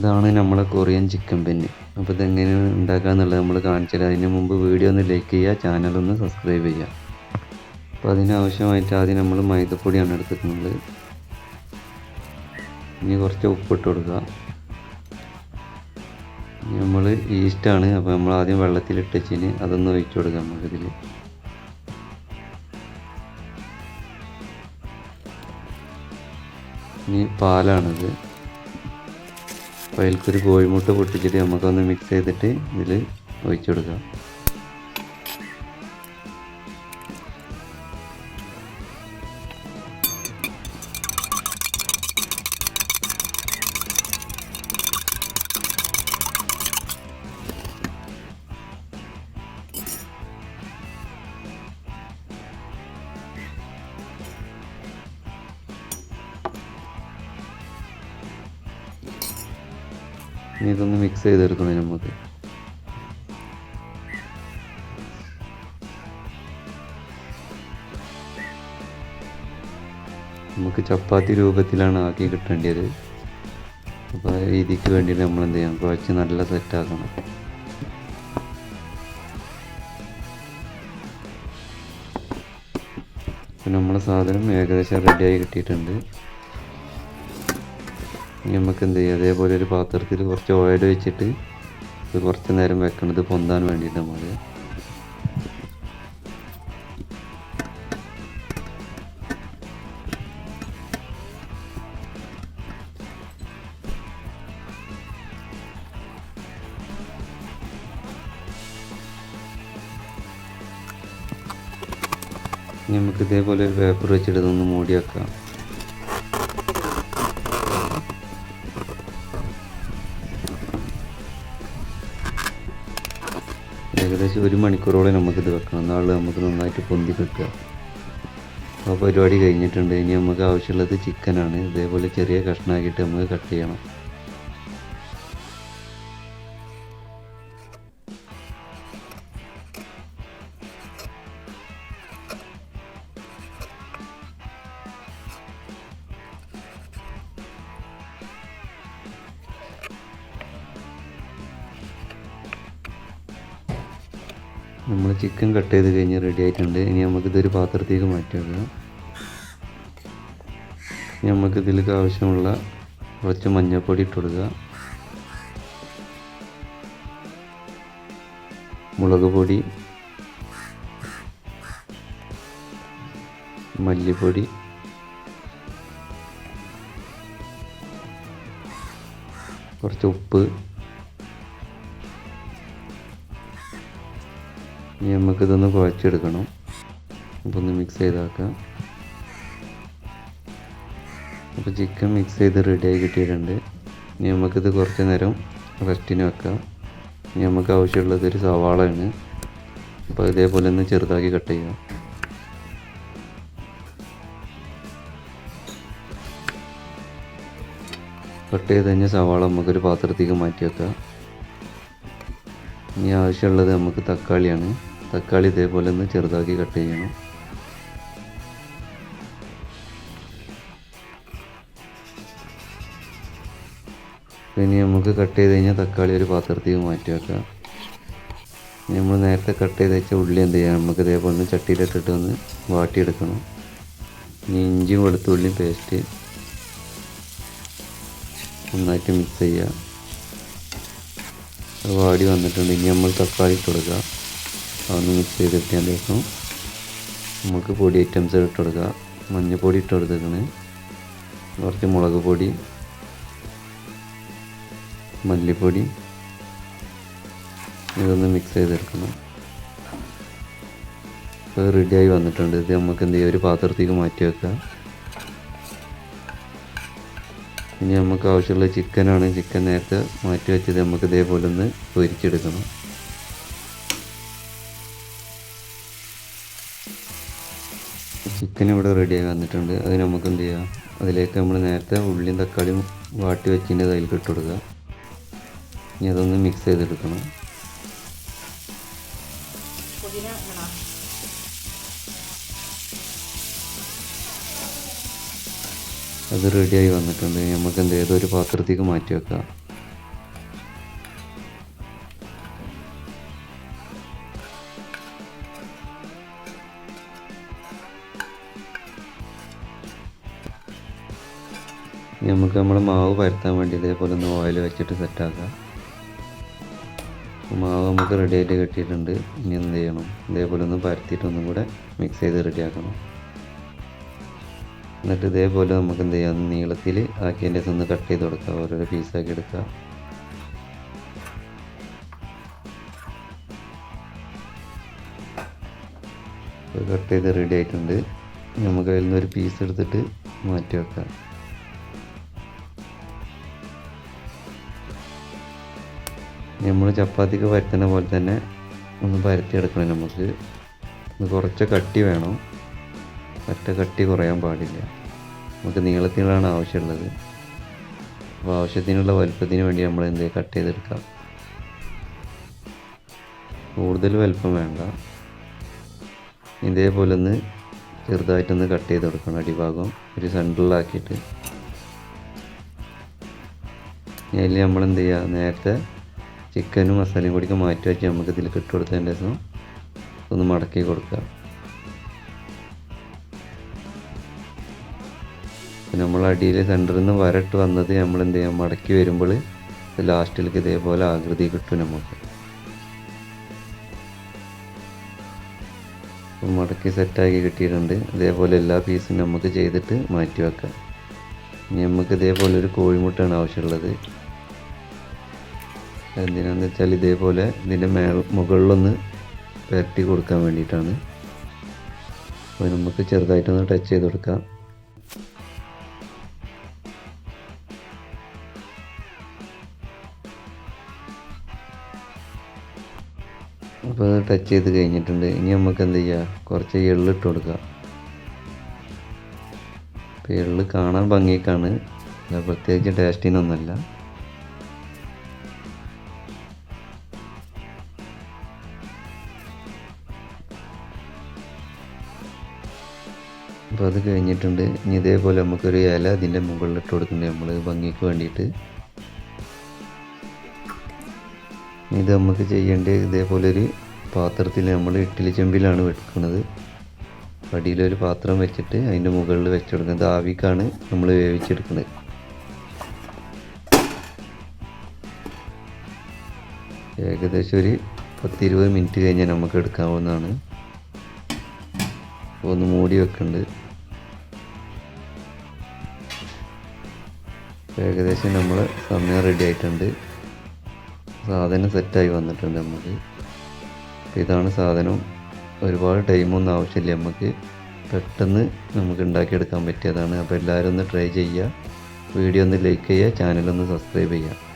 ഇതാണ് നമ്മളെ Korean chicken pen. അപ്പോൾ ഇതെങ്ങനെയാണ് ഉണ്ടാക്കുക എന്നുള്ളത് നമ്മൾ കാണിച്ചത് അതിന് മുമ്പ് വീഡിയോ ഒന്ന് ലൈക്ക് ചെയ്യുക ചാനൽ ഒന്ന് സബ്സ്ക്രൈബ് ചെയ്യുക. അപ്പോൾ അതിനാവശ്യമായിട്ട് ആദ്യം നമ്മൾ മൈദപ്പൊടിയാണ് എടുത്തിട്ടുള്ളത്. ഇനി കുറച്ച് ഉപ്പിട്ട് കൊടുക്കുക. നമ്മൾ ഈസ്റ്റാണ് അപ്പോൾ നമ്മൾ ആദ്യം വെള്ളത്തിലിട്ട് വെച്ചിന് അതൊന്ന് ഒഴിച്ചു കൊടുക്കാം നമുക്കിതിൽ ഇനി പാലാണിത്. അപ്പോൾ അതിൽക്കൊരു കോഴിമുട്ട പൊട്ടിച്ചിട്ട് നമുക്കൊന്ന് മിക്സ് ചെയ്തിട്ട് ഇതിൽ ഒഴിച്ചു കൊടുക്കാം. ഇനി ഇതൊന്ന് മിക്സ് ചെയ്തെടുക്കണം നമുക്ക് നമുക്ക് ചപ്പാത്തി രൂപത്തിലാണ് ആക്കി കിട്ടേണ്ടത് അപ്പോൾ ആ രീതിക്ക് വേണ്ടിയിട്ട് നമ്മൾ എന്ത് ചെയ്യണം? കുഴച്ച് നല്ല സെറ്റാക്കണം അപ്പോൾ നമ്മളെ സാധനം ഏകദേശം റെഡിയായി കിട്ടിയിട്ടുണ്ട്. നമുക്ക് എന്ത് ചെയ്യാം? അതേപോലെ ഒരു പാത്രത്തിൽ കുറച്ച് ഓയിൽ വെച്ചിട്ട് ഇത് കുറച്ച് നേരം വെക്കണത് പൊന്താൻ വേണ്ടിയിട്ട് നമ്മൾ നമുക്ക് ഇതേപോലെ ഒരു പേപ്പർ വെച്ചിട്ട് ഇതൊന്ന് മൂടി വെക്കാം ഏകദേശം ഒരു മണിക്കൂറോളം നമുക്കിത് വെക്കണം. എന്നാലും നമുക്ക് നന്നായിട്ട് പൊന്തി കിട്ടുക അപ്പോൾ പരിപാടി കഴിഞ്ഞിട്ടുണ്ട്. ഇനി നമുക്ക് ആവശ്യമുള്ളത് ചിക്കനാണ് ഇതേപോലെ ചെറിയ കഷ്ണമാക്കിയിട്ട് നമുക്ക് കട്ട് ചെയ്യണം. നമ്മൾ ചിക്കൻ കട്ട് ചെയ്ത് കഴിഞ്ഞ് റെഡി ആയിട്ടുണ്ട്. ഇനി നമുക്കിതൊരു പാത്രത്തേക്ക് മാറ്റി വെക്കാം ഇനി നമുക്ക് ഇതിലേക്ക് ആവശ്യമുള്ള കുറച്ച് മഞ്ഞൾപ്പൊടി ഇട്ട് കൊടുക്കുക. മുളക് പൊടി മല്ലിപ്പൊടി കുറച്ച് ഉപ്പ് ഇനി നമുക്കിതൊന്ന് കുഴച്ചെടുക്കണം. അപ്പോൾ ഒന്ന് മിക്സ് ചെയ്താക്കാം. അപ്പോൾ ചിക്കൻ മിക്സ് ചെയ്ത് റെഡിയായി കിട്ടിയിട്ടുണ്ട്. ഇനി നമുക്കിത് കുറച്ച് നേരം റെസ്റ്റിന് വെക്കാം. ഇനി നമുക്ക് ആവശ്യമുള്ളത് ഒരു സവാളയാണ് അപ്പോൾ ഇതേപോലെ ഒന്ന് ചെറുതാക്കി കട്ട് ചെയ്യാം. കട്ട് ചെയ്ത് കഴിഞ്ഞ സവാള നമുക്കൊരു പാത്രത്തേക്ക് മാറ്റി വെക്കാം. ഇനി ആവശ്യമുള്ളത് നമുക്ക് തക്കാളിയാണ്. തക്കാളി ഇതേപോലെ ഒന്ന് ചെറുതാക്കി കട്ട് ചെയ്യണം. ഇനി നമുക്ക് കട്ട് ചെയ്ത് കഴിഞ്ഞാൽ തക്കാളി ഒരു പാത്രത്തേക്ക് മാറ്റി വെക്കാം. നമ്മൾ നേരത്തെ കട്ട് ചെയ്ത് വെച്ച ഉള്ളി എന്ത് ചെയ്യാം? നമുക്ക് ഇതേപോലെ ഒന്ന് ചട്ടിയിലിട്ടിട്ട് ഒന്ന് വാട്ടിയെടുക്കണം. ഇനി ഇഞ്ചിയും വെളുത്തുള്ളിയും പേസ്റ്റ് നന്നായിട്ട് മിക്സ് ചെയ്യുക വാടി വന്നിട്ടുണ്ട്. ഇനി നമ്മൾ തക്കാളി ഇട്ട് കൊടുക്കുക അതൊന്ന് മിക്സ് ചെയ്തിട്ടതിന് ശേഷം നമുക്ക് പൊടി ഐറ്റംസ് ഇട്ട് കൊടുക്കുക. മഞ്ഞൾപ്പൊടി ഇട്ട് കൊടുത്തേക്കണ്. കുറച്ച് മുളക് പൊടി മല്ലിപ്പൊടി ഇതൊന്ന് മിക്സ് ചെയ്തെടുക്കണം. ഇപ്പോൾ റെഡിയായി വന്നിട്ടുണ്ട്. ഇത് നമുക്ക് എന്ത് ചെയ്യാം? ഒരു പാത്രത്തേക്ക് മാറ്റി വെക്കുക ഇനി നമുക്ക് ആവശ്യമുള്ള ചിക്കനാണ് ചിക്കൻ നേരത്തെ മാറ്റി വെച്ചത് നമുക്ക് ഇതേപോലെ ഒന്ന് പൊരിച്ചെടുക്കണം. ചിക്കൻ ഇവിടെ റെഡിയായി വന്നിട്ടുണ്ട്. അത് നമുക്ക് എന്ത് ചെയ്യാം? അതിലേക്ക് നമ്മൾ നേരത്തെ ഉള്ളിയും തക്കാളിയും വാട്ടി വെച്ചിന്റെ അതിലേക്ക് ഇട്ട് കൊടുക്കുക. ഇനി അതൊന്ന് മിക്സ് ചെയ്തെടുക്കണം? അത് റെഡിയായി വന്നിട്ടുണ്ട്. നമുക്ക് എന്ത് ചെയ്ത് ഒരു പാത്രത്തേക്ക് മാറ്റി വെക്കാം. നമുക്ക് നമ്മൾ മാവ് പരത്താൻ വേണ്ടി ഇതേപോലെ ഒന്ന് ഓയിൽ വെച്ചിട്ട് സെറ്റാക്കാം മാവ് നമുക്ക് റെഡി ആയിട്ട് കിട്ടിയിട്ടുണ്ട്. ഇനി എന്ത് ചെയ്യണം? ഇതേപോലെ ഒന്ന് പരത്തിയിട്ട് ഒന്നും കൂടെ മിക്സ് ചെയ്ത് റെഡിയാക്കണം എന്നിട്ട് ഇതേപോലെ നമുക്ക് എന്ത് ചെയ്യാം? നീളത്തിൽ ആക്കിയതിന്റെ ഒന്ന് കട്ട് ചെയ്ത് കൊടുക്കുക ഓരോരോ പീസാക്കി എടുക്കുക കട്ട് ചെയ്ത് റെഡി ആയിട്ടുണ്ട്. നമുക്ക് അതിൽ നിന്ന് ഒരു പീസ് എടുത്തിട്ട് മാറ്റി വെക്കാം. നമ്മൾ ചപ്പാത്തിക്ക് പരത്തുന്ന പോലെ തന്നെ ഒന്ന് പരത്തിയെടുക്കണം നമുക്ക്. ഇത് കുറച്ച് കട്ടി വേണം. ഒറ്റ കട്ടി കുറയാൻ പാടില്ല. നമുക്ക് നീളത്തിനുള്ളതാണ് ആവശ്യമുള്ളത്. അപ്പോൾ ആവശ്യത്തിനുള്ള വലുപ്പത്തിന് വേണ്ടി നമ്മൾ എന്ത് കട്ട് ചെയ്തെടുക്കാം. കൂടുതൽ വലുപ്പം വേണ്ട. ഇതേപോലെ ഒന്ന് ചെറുതായിട്ടൊന്ന് കട്ട് ചെയ്ത് കൊടുക്കണം അടിഭാഗം. ഒരു സെന്ററിലാക്കിയിട്ട് അതിൽ നമ്മൾ എന്ത് ചെയ്യുക? നേരത്തെ ചിക്കനും മസാലയും കൂടി മാറ്റി വെച്ച് നമുക്ക് ഇതിൽ ഇട്ട് കൊടുത്തതിന്റെ ശേഷം ഒന്ന് മടക്കി കൊടുക്കുക. നമ്മൾ അടിയിൽ സെന്ററിൽ നിന്ന് വരട്ട് വന്നത് നമ്മൾ എന്ത് ചെയ്യാം? മടക്കി വരുമ്പോൾ ലാസ്റ്റിലേക്ക് ഇതേപോലെ ആകൃതി കിട്ടും നമുക്ക്. മടക്കി സെറ്റാക്കി കിട്ടിയിട്ടുണ്ട്. ഇതേപോലെ എല്ലാ പീസും നമുക്ക് ചെയ്തിട്ട് മാറ്റി വെക്കാം. ഇനി നമുക്ക് ഇതേപോലെ ഒരു കോഴിമുട്ടയാണ് ആവശ്യമുള്ളത്. എന്തിനാന്ന് വെച്ചാൽ ഇതേപോലെ ഇതിന്റെ മേൾ മുകളിലൊന്ന് പുരട്ടി കൊടുക്കാൻ വേണ്ടിയിട്ടാണ്. അപ്പോൾ നമുക്ക് ചെറുതായിട്ടൊന്ന് ടച്ച് ചെയ്ത് കൊടുക്കാം. അപ്പോൾ ടച്ച് ചെയ്ത് കഴിഞ്ഞിട്ടുണ്ട്. ഇനി നമുക്ക് എന്ത് ചെയ്യുക കുറച്ച് എള്ളിട്ട് കൊടുക്കാം. കൊടുക്കുക അപ്പോൾ എള്ള് കാണാൻ ഭംഗിക്കാണ്. പ്രത്യേകിച്ച് ടേസ്റ്റിനൊന്നുമല്ല അപ്പോൾ അത് കഴിഞ്ഞിട്ടുണ്ട്. ഇനി ഇതേപോലെ നമുക്കൊരു ഇല അതിന്റെ മുകളിൽ ഇട്ട് കൊടുക്കുന്നുണ്ട് നമ്മൾ ഭംഗിക്ക് വേണ്ടിയിട്ട്. ഇത് നമുക്ക് ചെയ്യേണ്ടത് ഇതേപോലെ ഒരു പാത്രത്തിൽ നമ്മൾ ഇഡ്ഡലി ചെമ്പിലാണ് വെക്കുന്നത്. അടിയിലൊരു പാത്രം വെച്ചിട്ട് അതിന്റെ മുകളിൽ വെച്ചെടുക്കുന്നത് ആവിക്കാണ് നമ്മൾ വേവിച്ചെടുക്കുന്നത്. ഏകദേശം ഒരു പത്തിരുപത് മിനിറ്റ് കഴിഞ്ഞാൽ നമുക്ക് എടുക്കാവുന്നതാണ്. ഒന്ന് മൂടി വെക്കുന്നുണ്ട് ഏകദേശം നമ്മൾ സമയം റെഡി ആയിട്ടുണ്ട്. സാധനം സെറ്റായി വന്നിട്ടുണ്ട് നമുക്ക് ഇതാണ് സാധനം. ഒരുപാട് ടൈമൊന്നും ആവശ്യമില്ല നമുക്ക് പെട്ടെന്ന് നമുക്ക് ഉണ്ടാക്കിയെടുക്കാൻ പറ്റിയതാണ്. അപ്പോൾ എല്ലാവരും ഒന്ന് ട്രൈ ചെയ്യുക. വീഡിയോ ഒന്ന് ലൈക്ക് ചെയ്യുക. ചാനലൊന്ന് സബ്സ്ക്രൈബ് ചെയ്യുക.